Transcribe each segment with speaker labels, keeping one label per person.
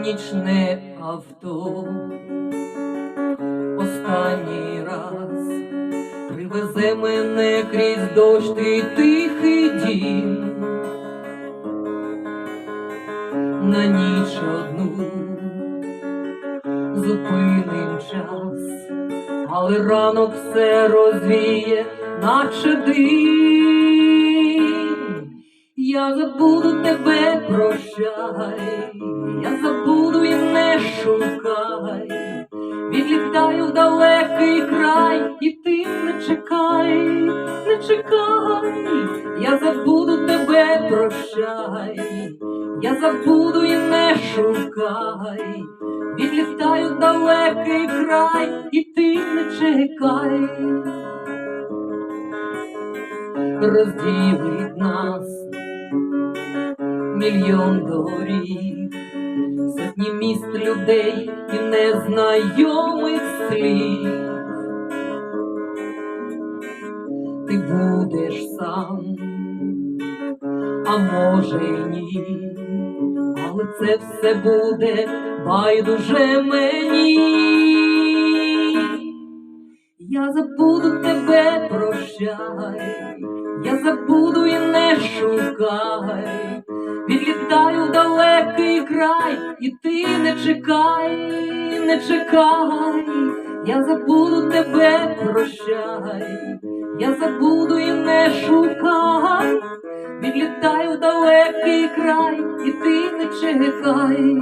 Speaker 1: нічне авто. Останній раз привезе мене крізь дощ твій тихий дім. На ніч одну зупиним час, але ранок все розвіє, наче дим. Я забуду тебе, прощай, шукай, відлітаю в далекий край, і ти не чекай, не чекай, я забуду тебе, прощай, я забуду і не шукай, відлітаю в далекий край, і ти не чекай. Розділить нас мільйон доріг, сотні міст людей і незнайомих слів. Ти будеш сам, а може й ні, але це все буде байдуже мені. Я забуду тебе, прощай, я забуду і не шукай, відлітаю в далекий край, і ти не чекай, не чекай, я забуду тебе, прощай, я забуду і не шукай, відлітаю в далекий край, і ти не чекай.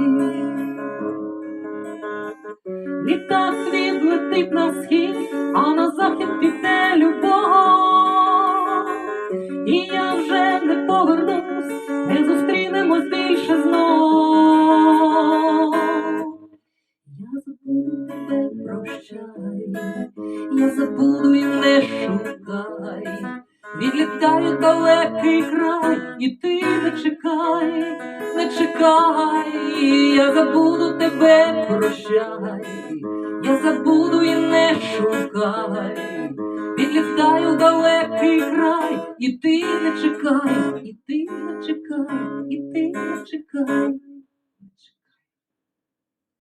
Speaker 1: Літак відлетить на схід, а на захід піде любов. Тебе, прощай, я забуду і не шукай. Відлітаю далекий край, і ти не чекай, не чекай, я забуду тебе, прощай, я забуду і не шукай, відлітаю далекий край, і ти не чекай, і ти не чекай, і ти не чекай.